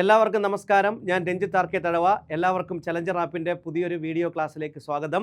എല്ലാവർക്കും നമസ്കാരം. ഞാൻ രഞ്ജിത്ത് കെ തഴവ. എല്ലാവർക്കും ചലഞ്ചർ ആപ്പിന്റെ പുതിയൊരു വീഡിയോ ക്ലാസ്സിലേക്ക് സ്വാഗതം.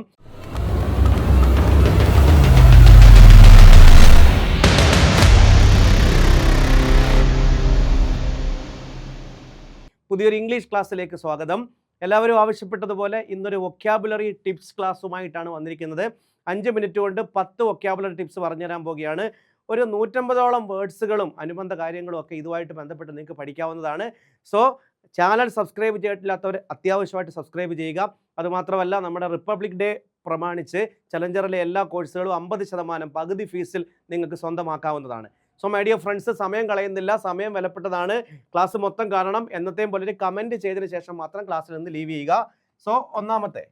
പുതിയൊരു ഇംഗ്ലീഷ് ക്ലാസ്സിലേക്ക് സ്വാഗതം. എല്ലാവരും ആവശ്യപ്പെട്ടതുപോലെ ഇന്നൊരു വൊക്യാബുലറി ടിപ്സ് ക്ലാസ്സുമായിട്ടാണ് വന്നിരിക്കുന്നത്. അഞ്ച് മിനിറ്റ് കൊണ്ട് പത്ത് വൊക്യാബുലറി ടിപ്സ് പറഞ്ഞുതരാൻ പോവുകയാണ്. ഒരു നൂറ്റമ്പതോളം വേർഡ്സുകളും അനുബന്ധ കാര്യങ്ങളും ഒക്കെ ഇതുമായിട്ട് ബന്ധപ്പെട്ട് നിങ്ങൾക്ക് പഠിക്കാവുന്നതാണ്. സോ ചാനൽ സബ്സ്ക്രൈബ് ചെയ്തിട്ടില്ലാത്തവർ അത്യാവശ്യമായിട്ട് സബ്സ്ക്രൈബ് ചെയ്യുക. അതുമാത്രമല്ല നമ്മുടെ റിപ്പബ്ലിക് ഡേ പ്രമാണിച്ച് ചലഞ്ചറിലെ എല്ലാ കോഴ്സുകളും അമ്പത് ശതമാനം പകുതി ഫീസിൽ നിങ്ങൾക്ക് സ്വന്തമാക്കാവുന്നതാണ്. സോ മൈ ഡിയർ ഫ്രണ്ട്സ് സമയം കളയുന്നില്ല. സമയം വിലപ്പെട്ടതാണ്. ക്ലാസ് മൊത്തം കാണണം. എന്നത്തെയും പോലെ കമന്റ് ചെയ്തതിന് ശേഷം മാത്രം ക്ലാസ്സിൽ നിന്ന് ലീവ് ചെയ്യുക. സോ ഒന്നാമത്തെ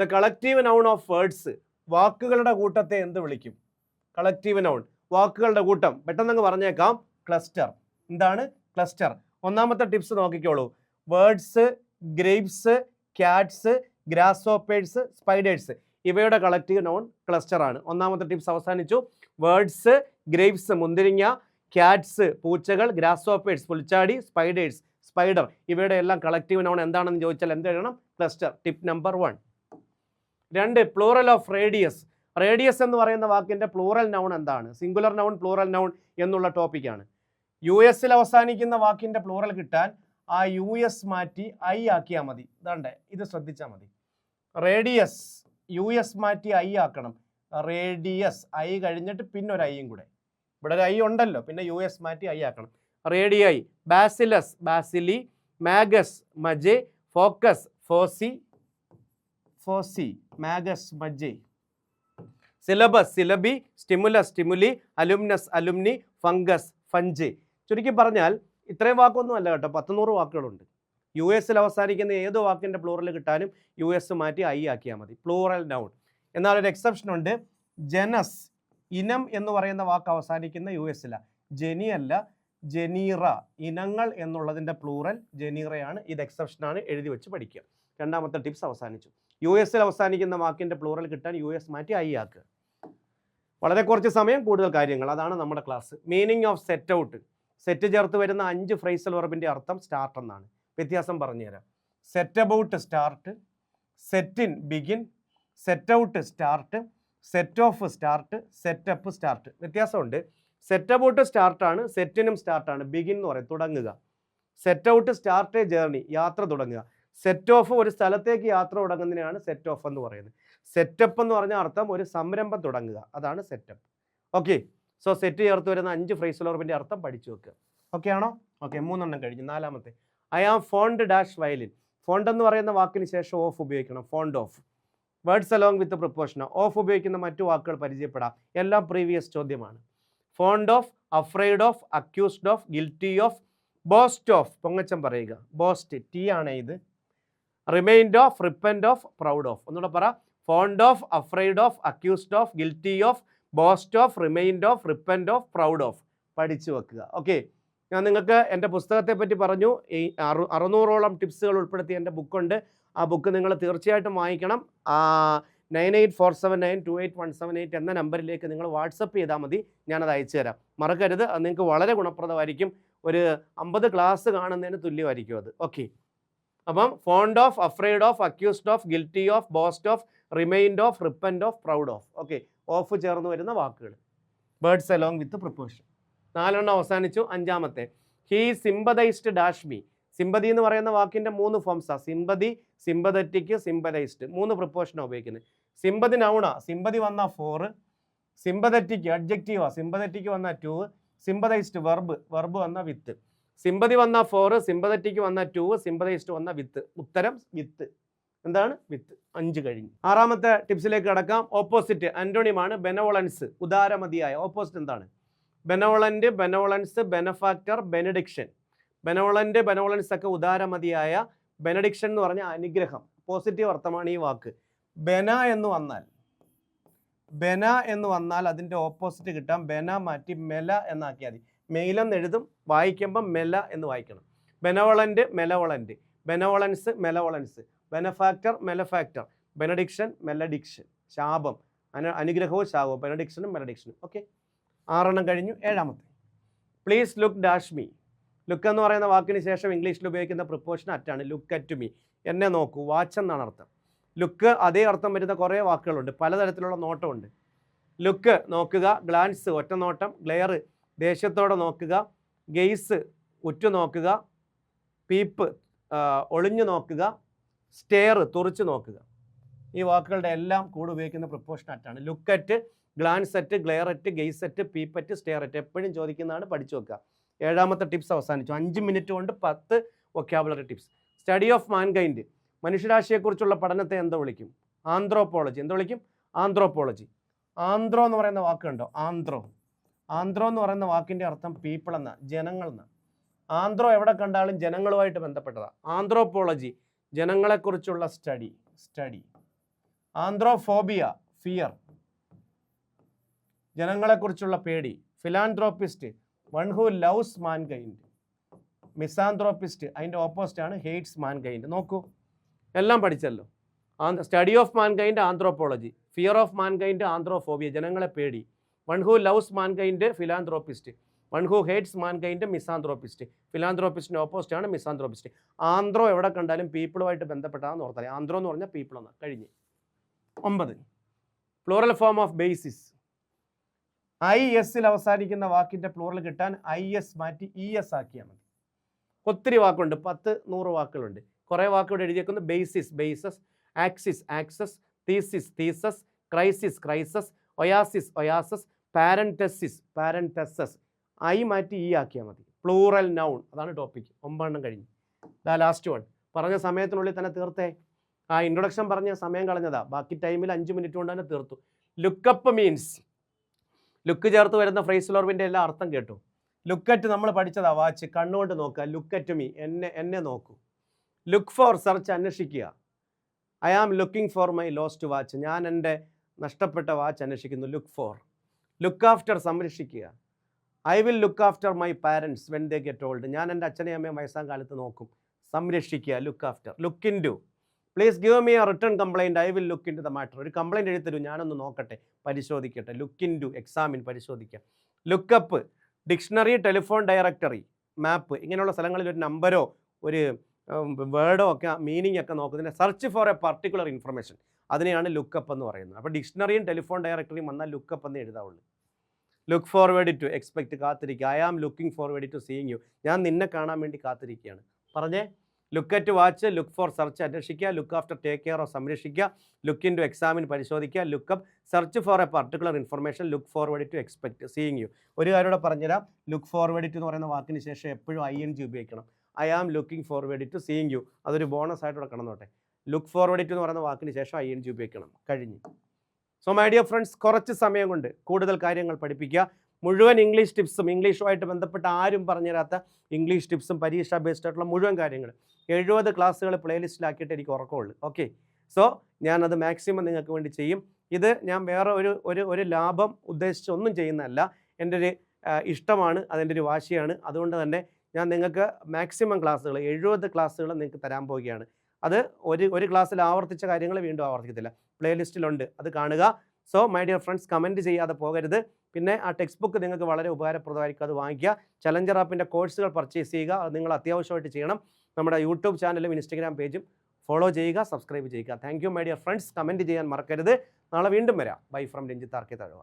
the collective noun of words വാക്കുകളുടെ കൂട്ടത്തെ എന്ത് വിളിക്കും? Collective noun. വാക്കുകളുടെ കൂട്ടം. പെട്ടെന്നങ്ങ് പറഞ്ഞേക്കാം. ക്ലസ്റ്റർ എന്താണ്? ക്ലസ്റ്റർ ഒന്നാമത്തെ ടിപ്സ് നോക്കിക്കോളൂ. Words grapes cats grasshoppers spiders ഇവയുടെ കളക്റ്റീവ് നോൺ ക്ലസ്റ്റർ ആണ്. ഒന്നാമത്തെ ടിപ്സ് അവസാനിച്ചു. വേർഡ്സ് ഗ്രേപ്സ് മുന്തിരിങ്ങ ക്യാറ്റ്സ് പൂച്ചകൾ ഗ്രാസോപ്പേഴ്സ് പുൽച്ചാടി സ്പൈഡേഴ്സ് സ്പൈഡർ ഇവയുടെ എല്ലാം കളക്റ്റീവ് നോൺ എന്താണെന്ന് ചോദിച്ചാൽ എന്ത് എഴുതണം ക്ലസ്റ്റർ ടിപ്പ് നമ്പർ വൺ രണ്ട് പ്ലൂറൽ ഓഫ് റേഡിയസ് റേഡിയസ് എന്ന് പറയുന്ന വാക്കിന്റെ പ്ലൂറൽ നൗൺ എന്താണ്? സിംഗുലർ നൗൺ പ്ലൂറൽ നൗൺ എന്നുള്ള ടോപ്പിക്കാണ് യു എസിൽ അവസാനിക്കുന്ന വാക്കിന്റെ പ്ലൂറൽ കിട്ടാൻ ആ യു എസ് മാറ്റി ഐ ആക്കിയാൽ മതി. ഇതാണ്ടേ ഇത് ശ്രദ്ധിച്ചാൽ മതി. റേഡിയസ് യു എസ് മാറ്റി ഐ ആക്കണം. റേഡിയസ് ഐ കഴിഞ്ഞിട്ട് പിന്നെ ഒരു ഐയും കൂടെ. ഇവിടെ ഒരു ഐ ഉണ്ടല്ലോ പിന്നെ യു എസ് മാറ്റി ഐ ആക്കണം. Radii bacillus bacilli magus magi focus foci foci magus magi syllabus syllabi stimulus stimuli alumnus alumni fungus fungi. ചുരുക്കി പറഞ്ഞാൽ ഇത്രയും വാക്കൊന്നും അല്ല കേട്ടോ. പത്തുനൂറ് വാക്കുകളുണ്ട്. യു എസിൽ അവസാനിക്കുന്ന ഏത് വാക്കിന്റെ പ്ലൂറൽ കിട്ടാനും യു എസ് മാറ്റി ഐ ആക്കിയാൽ മതി. പ്ലൂറൽ നൗൺ എന്നാൽ ഒരു എക്സെപ്ഷൻ ഉണ്ട്. ജനസ് ഇനം എന്ന് പറയുന്ന വാക്ക് അവസാനിക്കുന്ന യു എസിലാണ് ജനി അല്ല ജനീറ. ഇനങ്ങൾ എന്നുള്ളതിന്റെ പ്ലൂറൽ ജനീറയാണ്. ഇത് എക്സെപ്ഷനാണ് എഴുതി വെച്ച് പഠിക്കുക. രണ്ടാമത്തെ ടിപ്സ് അവസാനിച്ചു. യു എസിൽ അവസാനിക്കുന്ന വാക്കിന്റെ പ്ലൂറൽ കിട്ടാൻ യു എസ് മാറ്റി ഐ ആക്കുക. വളരെ കുറച്ച് സമയം കൂടുതൽ കാര്യങ്ങൾ. അതാണ് നമ്മുടെ class meaning of set out set ചേർത്ത് വരുന്ന അഞ്ച് ഫ്രൈസൽ വെർബിന്റെ അർത്ഥം സ്റ്റാർട്ട് എന്നാണ്. വ്യത്യാസം പറഞ്ഞുതരാം. Set about start set in begin set out start set off start set up start വ്യത്യാസമുണ്ട്. സെറ്റ് അബൌട്ട് സ്റ്റാർട്ടാണ് സെറ്റിനും സ്റ്റാർട്ടാണ് ബിഗിൻ എന്ന് പറയും. തുടങ്ങുക. Set out start a journey യാത്ര തുടങ്ങുക. സെറ്റ് ഓഫ് ഒരു സ്ഥലത്തേക്ക് യാത്ര തുടങ്ങുന്നതിനാണ് സെറ്റ് ഓഫ് എന്ന് പറയുന്നത്. സെറ്റപ്പ് എന്ന് പറഞ്ഞ അർത്ഥം ഒരു സംരംഭം തുടങ്ങുക. അതാണ് സെറ്റപ്പ് ഓക്കെ സോ സെറ്റ് ചേർത്ത് വരുന്ന അഞ്ച് ഫ്രൈസ് ലോർബിന്റെ അർത്ഥം പഠിച്ചു വെക്കുക ഓക്കെ ആണോ? ഓക്കെ മൂന്നെണ്ണം കഴിഞ്ഞു. നാലാമത്തെ. I am fond dash violin fond എന്ന് പറയുന്ന വാക്കിന് ശേഷം ഓഫ് ഉപയോഗിക്കണം. Fond of words along with preposition of ഉപയോഗിക്കുന്ന മറ്റു വാക്കുകൾ പരിചയപ്പെടാം. എല്ലാം പ്രീവിയസ് ചോദ്യമാണ്. Fond of afraid of accused of guilty of boast of പൊങ്ങച്ചം പറയുക. ബോസ്റ്റ് ടി ആണ് ഇത്. Remind of repent of proud of ഒന്നുകൂടെ പറ. Fond of afraid of accused of guilty of boast of remind of repent of proud of പഠിച്ചു വെക്കുക. Okay ഞാൻ നിങ്ങൾക്ക് എന്റെ പുസ്തകത്തെ പറ്റി പറഞ്ഞു. ഈ അറു അറുന്നൂറോളം ടിപ്സുകൾ ഉൾപ്പെടുത്തിയ എന്റെ ബുക്കുണ്ട്. ആ ബുക്ക് നിങ്ങൾ തീർച്ചയായിട്ടും വാങ്ങിക്കണം nine eight four seven nine two eight one seven eight എന്ന നമ്പറിലേക്ക് നിങ്ങൾ വാട്സപ്പ് ചെയ്താൽ മതി. ഞാനത് അയച്ചു തരാം. മറക്കരുത്. അത് നിങ്ങൾക്ക് വളരെ ഗുണപ്രദമായിരിക്കും. ഒരു അമ്പത് ക്ലാസ് കാണുന്നതിന് തുല്യമായിരിക്കും അത്. ഓക്കെ അപ്പം fond of afraid of accused of guilty of boast of remind of repent of proud of okay of ചേർന്ന് വരുന്ന വാക്കുകൾ. ബേർഡ്സ് അലോങ് വിത്ത് പ്രിപ്പോഷൻ നാലെണ്ണം അവസാനിച്ചു അഞ്ചാമത്തെ. He sympathised dash me sympathy എന്ന് പറയുന്ന വാക്കിന്റെ മൂന്ന് ഫോംസാണ് സിമ്പതി സിമ്പതറ്റിക്ക് സിമ്പതൈസ്ഡ് മൂന്ന് പ്രിപ്പോഷനാണ് ഉപയോഗിക്കുന്നത്. സിമ്പതി നൗണ സിമ്പതി വന്ന ഫോർ സിമ്പതറ്റിക്ക് അഡ്ജക്റ്റീവാണ് സിമ്പതറ്റിക്ക് വന്ന ടു സിമ്പതൈസ്ഡ് വെർബ് വെർബ് വന്ന വിത്ത് സിമ്പതി വന്ന ഫോർ സിമ്പതറ്റിക്ക് വന്ന ടു സിമ്പതൈസ്റ്റ് വന്ന വിത്ത് ഉത്തരം വിത്ത് എന്താണ്? വിത്ത് അഞ്ച് കഴിഞ്ഞു. ആറാമത്തെ ടിപ്സിലേക്ക് കടക്കാം. ഓപ്പോസിറ്റ് ആന്റോണിയമാണ് ബെനവോളൻസ് ഉദാരമതിയായ. ഓപ്പോസിറ്റ് എന്താണ്? ബെനവോളന്റ് ബെനവോളൻസ് ബെനഫാക്ടർ ബെനഡിക്ഷൻ ബെനവോളന്റ് ബെനവോളൻസ് ഒക്കെ ഉദാരമതിയായ ബെനഡിക്ഷൻ എന്ന് പറഞ്ഞ അനുഗ്രഹം. പോസിറ്റീവ് അർത്ഥമാണ് ഈ വാക്ക്. ബെന എന്ന് വന്നാൽ ബെന എന്ന് വന്നാൽ അതിന്റെ ഓപ്പോസിറ്റ് കിട്ടാം. ബെന മാറ്റി മെല എന്നാക്കിയാൽ മതി. മെയിലെന്ന് എഴുതും വായിക്കുമ്പം മെല എന്ന് വായിക്കണം. Benevolent malevolent benevolence malevolence. Benefactor malefactor. Benediction malediction. ശാപം. അന അനുഗ്രഹവും ശാപവും. ബെനഡിക്ഷനും മെലഡിക്ഷനും. ഓക്കെ? ആറെണ്ണം കഴിഞ്ഞു. ഏഴാമത്തെ. Please look dash me look എന്ന് പറയുന്ന വാക്കിന് ശേഷം ഇംഗ്ലീഷിൽ ഉപയോഗിക്കുന്ന പ്രിപ്പോഷൻ അറ്റാണ് ലുക്ക് അറ്റ് മീ എന്നെ നോക്കൂ. വാച്ച് എന്നാണ് അർത്ഥം. ലുക്ക് അതേ അർത്ഥം വരുന്ന കുറേ വാക്കുകളുണ്ട്. പലതരത്തിലുള്ള നോട്ടമുണ്ട്. ലുക്ക് നോക്കുക. ഗ്ലാൻസ് ഒറ്റ നോട്ടം. ഗ്ലെയർ ദേഷ്യത്തോടെ നോക്കുക ഗെയ്സ് ഉറ്റു നോക്കുക പീപ്പ് ഒളിഞ്ഞു നോക്കുക സ്റ്റെയർ തുറിച്ചു നോക്കുക. ഈ വാക്കുകളുടെ എല്ലാം കൂടെ ഉപയോഗിക്കുന്ന preposition അറ്റാണ് look at glance at glare at gaze at peep at stare at എപ്പോഴും ചോദിക്കുന്നതാണ് പഠിച്ചു വെക്കുക. ഏഴാമത്തെ ടിപ്സ് അവസാനിച്ചു. അഞ്ച് മിനിറ്റ് കൊണ്ട് പത്ത് vocabulary tips study of mankind മനുഷ്യരാശിയെക്കുറിച്ചുള്ള പഠനത്തെ എന്താ വിളിക്കും? ആന്ത്രോപോളജി എന്താ വിളിക്കും? ആന്ത്രോപോളജി ആന്ത്രോ എന്ന് പറയുന്ന വാക്കുണ്ടോ? ആന്ത്രോ. ആന്ത്രോ എന്ന് പറയുന്ന വാക്കിന്റെ അർത്ഥം പീപ്പിൾ എന്ന ജനങ്ങൾ എന്ന. ആന്ധ്രോ എവിടെ കണ്ടാലും ജനങ്ങളുമായിട്ട് ബന്ധപ്പെട്ടതാണ് ആന്ത്രോപോളജി ജനങ്ങളെക്കുറിച്ചുള്ള സ്റ്റഡി സ്റ്റഡി ആന്ത്രോഫോബിയ ഫിയർ ജനങ്ങളെക്കുറിച്ചുള്ള പേടി philanthropist one who loves mankind misanthropist അതിന്റെ ഓപ്പോസിറ്റ് ആണ് ഹെയ്റ്റ്സ് മാൻകൈൻഡ് നോക്കൂ. എല്ലാം പഠിച്ചല്ലോ. Study of mankind anthropology. Fear of mankind anthropophobia ജനങ്ങളെ പേടി. One who loves mankind philanthropist one who hates mankind misanthropist ഫിലാന്ത്രോപ്പിസ്റ്റിന്റെ opposite ആണ് misanthropist anthro എവിടെ കണ്ടാലും പീപ്പിളുമായിട്ട് ബന്ധപ്പെട്ടാന്ന് ഓർത്താൽ ആന്ത്രോ എന്ന് പറഞ്ഞാൽ പീപ്പിൾ എന്ന് കഴിഞ്ഞ്. ഒമ്പത്. Plural form of basis I എസിൽ അവസാനിക്കുന്ന വാക്കിന്റെ പ്ലൂറൽ കിട്ടാൻ ഐ എസ് മാറ്റി ഇ എസ് ആക്കിയാൽ മതി. ഒത്തിരി വാക്കുണ്ട്. പത്ത് നൂറ് വാക്കുകളുണ്ട്. കുറേ വാക്കുകൾ എഴുതിയേക്കുന്നത് basis bases axis axes thesis theses crisis crises oasis oases parenthesis parentheses I മാറ്റി ഈ ആക്കിയാൽ മതി. പ്ലൂറൽ നൗൺ അതാണ് ടോപ്പിക് ഒമ്പതെണ്ണം കഴിഞ്ഞു. ദാ ലാസ്റ്റ് വൺ പറഞ്ഞ സമയത്തിനുള്ളിൽ തന്നെ തീർത്തേ. ആ ഇൻട്രൊഡക്ഷൻ പറഞ്ഞ സമയം കളഞ്ഞതാ. ബാക്കി ടൈമിൽ അഞ്ച് മിനിറ്റ് കൊണ്ട് തന്നെ തീർത്തു. ലുക്കപ്പ് മീൻസ് ലുക്ക് ചേർത്ത് വരുന്ന ഫ്രേസ് ലോർവിന്റെ എല്ലാ അർത്ഥം കേട്ടു. ലുക്കറ്റ് നമ്മൾ പഠിച്ചതാ വാച്ച് കണ്ണുകൊണ്ട് നോക്കുക. ലുക്കറ്റ് മീ എന്നെ എന്നെ നോക്കൂ. ലുക്ക് ഫോർ സെർച്ച് അന്വേഷിക്കുക. I am looking for my lost watch ഞാൻ എന്റെ നഷ്ടപ്പെട്ട വാച്ച് അന്വേഷിക്കുന്നു. ലുക്ക് ഫോർ ലുക്ക് ആഫ്റ്റർ സംരക്ഷിക്കുക. I will look after my parents when they get old ഞാൻ എന്റെ അച്ഛനെയും അമ്മയും വയസ്സാം കാലത്ത് നോക്കും. സംരക്ഷിക്കുക look after look into please give me a return complaint I will look into the matter ഒരു കംപ്ലൈന്റ് എഴുതി തരൂ ഞാനൊന്ന് നോക്കട്ടെ പരിശോധിക്കട്ടെ. ലുക്ക് ഇൻ ടു എക്സാമിൻ പരിശോധിക്കാം look up dictionary telephone directory map ഇങ്ങനെയുള്ള സ്ഥലങ്ങളിൽ ഒരു നമ്പരോ ഒരു വേർഡോ ഒക്കെ മീനിങ് ഒക്കെ നോക്കുന്നതിന് search for a particular information അതിനെയാണ് ലുക്കപ്പ് എന്ന് പറയുന്നത്. അപ്പോൾ ഡിക്ഷണറിയും ടെലിഫോൺ ഡയറക്ടറിയും വന്നാൽ ലുക്കപ്പ് എന്ന് എഴുതാവുള്ളൂ. ലുക്ക് ഫോർവേഡ് ടു എക്സ്പെക്ട് കാത്തിരിക്കുക. I am looking forward to seeing you ഞാൻ നിന്നെ കാണാൻ വേണ്ടി കാത്തിരിക്കുകയാണ്. പറഞ്ഞേ? Look at watch look for search അന്വേഷിക്കുക. Look after take care of സംരക്ഷിക്കുക. ലുക്ക് ഇൻ ടു എക്സാമിൻ പരിശോധിക്കുക. Look up search for a particular information look forward to expect seeing you ഒരു കാര്യം പറഞ്ഞുതരാം. ലുക്ക് ഫോർവേഡ് ടു എന്ന് പറയുന്ന വാക്കിന് ശേഷം എപ്പോഴും ഐ എൻ ജി ഉപയോഗിക്കണം. I am looking forward to seeing you അതൊരു ബോണസ് ആയിട്ട് ഇവിടെ കിടന്നോട്ടെ. ലുക്ക് ഫോർവേഡ് ടു എന്ന് പറയുന്ന വാക്കിന് ശേഷം ഐ എൻ ജി ഉപയോഗിക്കണം. കഴിഞ്ഞു. സോ മൈ ഡിയർ ഫ്രണ്ട്സ് കുറച്ച് സമയം കൊണ്ട് കൂടുതൽ കാര്യങ്ങൾ പഠിപ്പിക്കുക. മുഴുവൻ ഇംഗ്ലീഷ് ടിപ്സും ഇംഗ്ലീഷുമായിട്ട് ബന്ധപ്പെട്ട് ആരും പറഞ്ഞുതരാത്ത ഇംഗ്ലീഷ് ടിപ്സും പരീക്ഷ ബേസ്ഡ് ആയിട്ടുള്ള മുഴുവൻ കാര്യങ്ങൾ എഴുപത് ക്ലാസ്സുകൾ പ്ലേലിസ്റ്റിലാക്കിയിട്ട് എനിക്ക് ഉറക്കമുള്ളൂ. ഓക്കെ സോ ഞാനത് മാക്സിമം നിങ്ങൾക്ക് വേണ്ടി ചെയ്യും. ഇത് ഞാൻ വേറെ ഒരു ഒരു ഒരു ലാഭം ഉദ്ദേശിച്ച് ഒന്നും ചെയ്യുന്നതല്ല. എന്റെ ഒരു ഇഷ്ടമാണ് അതിന്റെ ഒരു വാശിയാണ്. അതുകൊണ്ട് തന്നെ ഞാൻ നിങ്ങൾക്ക് മാക്സിമം ക്ലാസ്സുകൾ എഴുപത് ക്ലാസ്സുകൾ നിങ്ങൾക്ക് തരാൻ പോവുകയാണ്. അത് ഒരു ഒരു ക്ലാസ്സിൽ ആവർത്തിച്ച കാര്യങ്ങൾ വീണ്ടും ആവർത്തിക്കത്തില്ല. പ്ലേലിസ്റ്റിലുണ്ട്. അത് കാണുക. So my dear friends comment ചെയ്യാതെ പോകരുത്. പിന്നെ ആ ടെക്സ്റ്റ് ബുക്ക് നിങ്ങൾക്ക് വളരെ ഉപകാരപ്രദമായിരിക്കും. അത് വാങ്ങിക്കുക. ചലഞ്ചർ ആപ്പിന്റെ കോഴ്സുകൾ പർച്ചേസ് ചെയ്യുക. അത് നിങ്ങൾ അത്യാവശ്യമായിട്ട് ചെയ്യണം. നമ്മുടെ യൂട്യൂബ് ചാനലും ഇൻസ്റ്റഗ്രാം പേജും ഫോളോ ചെയ്യുക സബ്സ്ക്രൈബ് ചെയ്യുക. Thank you my dear friends comment ചെയ്യാൻ മറക്കരുത്. നാളെ വീണ്ടും വരാം. Bye from Ranjith RK Thazhava